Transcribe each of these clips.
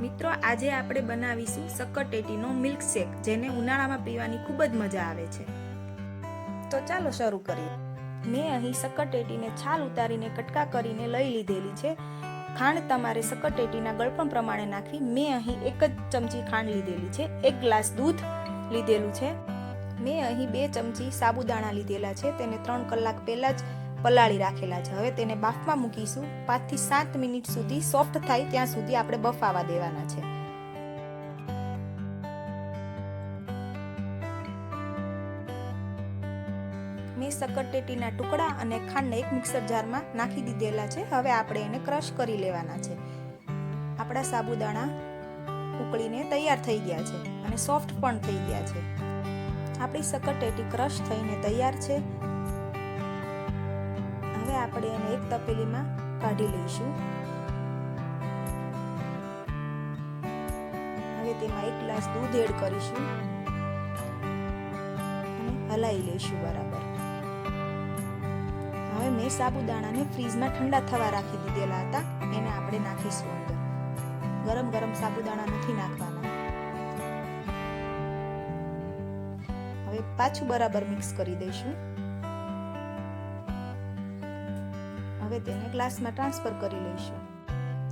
મિત્રો, આજે આપણે બનાવીશું સક્કરટેટીનો મિલ્કશેક, જેને ઉનાળામાં પીવાની ખૂબ જ મજા આવે છે. તો ચાલો શરૂ કરીએ. મેં અહીં સક્કરટેટીને છાલ ઉતારીને કટકા કરીને લઈ લીધેલી છે. ખાંડ તમારે સક્કરટેટીના ગળપણ પ્રમાણે નાખવી મેં અહીં એક જ ચમચી ખાંડ લીધેલી છે. એક ગ્લાસ દૂધ લીધેલું છે. મેં અહીં બે ચમચી સાબુદાણા લીધેલા છે. તેને ત્રણ કલાક પહેલાં જ પલાળી રાખેલા છે. હવે તેને બાફમાં મૂકીશું. પાંચથી સાત મિનિટ સુધી સોફ્ટ થાય ત્યાં સુધી આપણે બફાવા દેવાના છે. મેં સક્કરટેટીના ટુકડા અને ખાંડને એક મિક્સર જારમાં નાખી દીધેલા છે. હવે આપણે એને ક્રશ કરી લેવાના છે. આપણા સાબુદાણા ઉકળીને તૈયાર થઈ ગયા છે અને સોફ્ટ પણ થઈ ગયા છે. આપણી સક્કરટેટી ક્રશ થઈને તૈયાર છે. આપણે એને એક તપેલીમાં કાઢી લઈશું. હવે તેમાં એક ગ્લાસ દૂધ એડ કરીશું. અને હલાવી લઈશું બરાબર. હવે મેં સાબુદાણાને ફ્રીજમાં ઠંડા થવા રાખી દીધેલા હતા. એને આપણે નાખીશું અંદર. ગરમ ગરમ સાબુદાણા નથી નાખવાના. હવે પાછું બરાબર મિક્સ કરી દઈશું. હવે તેને ગ્લાસમાં ટ્રાન્સફર કરી લઈશું.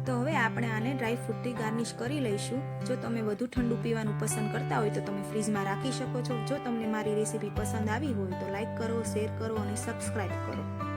તો હવે આપણે આને ડ્રાય ફ્રૂટથી ગાર્નિશ કરી લઈશું. જો તમે વધુ ઠંડુ પીવાનું પસંદ કરતા હોય તો તમે ફ્રીજમાં રાખી શકો છો. જો તમને મારી રેસીપી પસંદ આવી હોય તો લાઈક કરો, શેર કરો અને સબસ્ક્રાઈબ કરો.